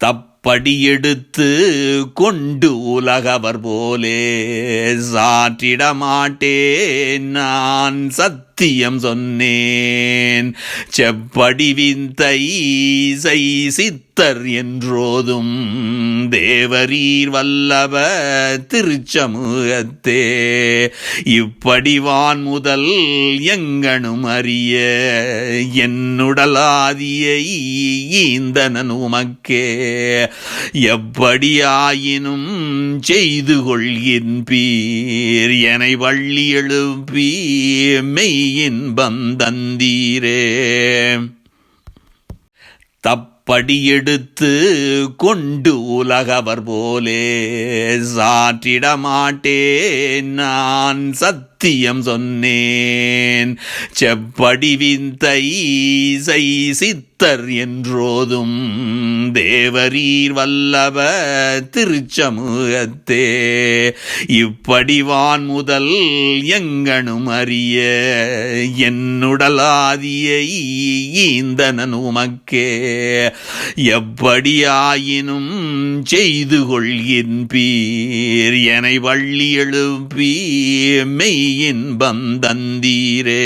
Da படியெடுத்து கொண்டு உலகவர் போலே சாற்றிட மாட்டேன் நான் சத்தியம் சொன்னேன். செப்படிவிந்தை செய் சித்தர் என்றோதும் தேவரீர் வல்லவ திருச்சமூகத்தே. இப்படிவான் முதல் எங்கனும் அறிய என்னுடலாதியை ஈந்தனன் உமக்கே. எப்படியாயினும் செய்து கொள்கின்பீர் என வள்ளி எழுப்பி மெய்யின் பந்தந்தீரே தப்படி படியெடுத்து கொண்டு உலகவர் போலே சாற்றிட மாட்டேன் நான் சத்தியம் சொன்னேன். செப்படி விந்தை சித்தர் என்றோதும் தேவரீர் வல்லவ திருச்சமூகத்தே. இப்படிவான் முதல் எங்கனும் அறிய என்னுடலாதியை ஈந்தனன் உமக்கே. எப்படியாயினும் செய்து கொள்கின்பீர் என வள்ளி எழுப்பி மெய்யின் பந்தந்தீரே